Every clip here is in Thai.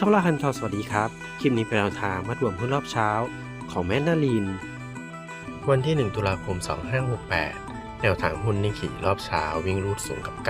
ช่องล่าคันทอสวัสดีครับ คลิปนี้เป็นแนวทางมัดรวมหุ้นรอบเช้า ของแมนนาลิน วันที่ 1 ตุลาคม 2568 แนวทางหุ้นนิ่งขี่รอบเช้าวิ่งรูด0กับ 9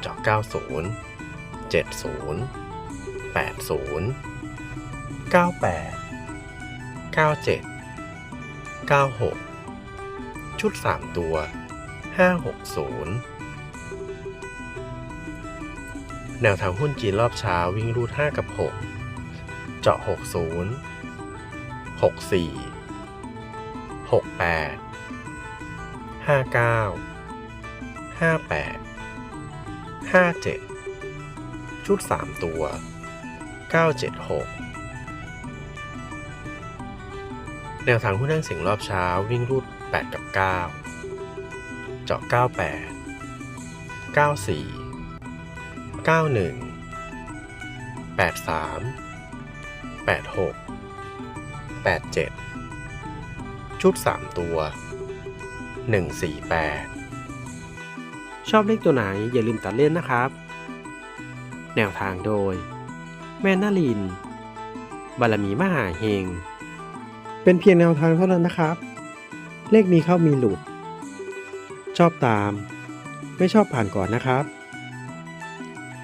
เจาะ 90 70 80 98 97 96 ชุด 3 ตัว 560 แนวทางหุ้นจีนรอบเช้าวิ่งรูด 5 กับ 6 เจาะ 60 64 68 59 58 57 ชุด 3 ตัว 976 แนวทางหุ้นนั่งเสียงรอบเช้าวิ่งรูด 8 กับ 9 เจาะ 98 94 91 83 86 87 ชุด 3 ตัว 148 ชอบเลขตัวไหนอย่าลืมตัดเล่นนะครับ แนวทางโดย แม่นาลิน บารมีมหาเฮง เป็นเพียงแนวทางเท่านั้นนะครับ เลขมีเข้ามีหลุด ชอบตาม ไม่ชอบผ่านก่อนนะครับ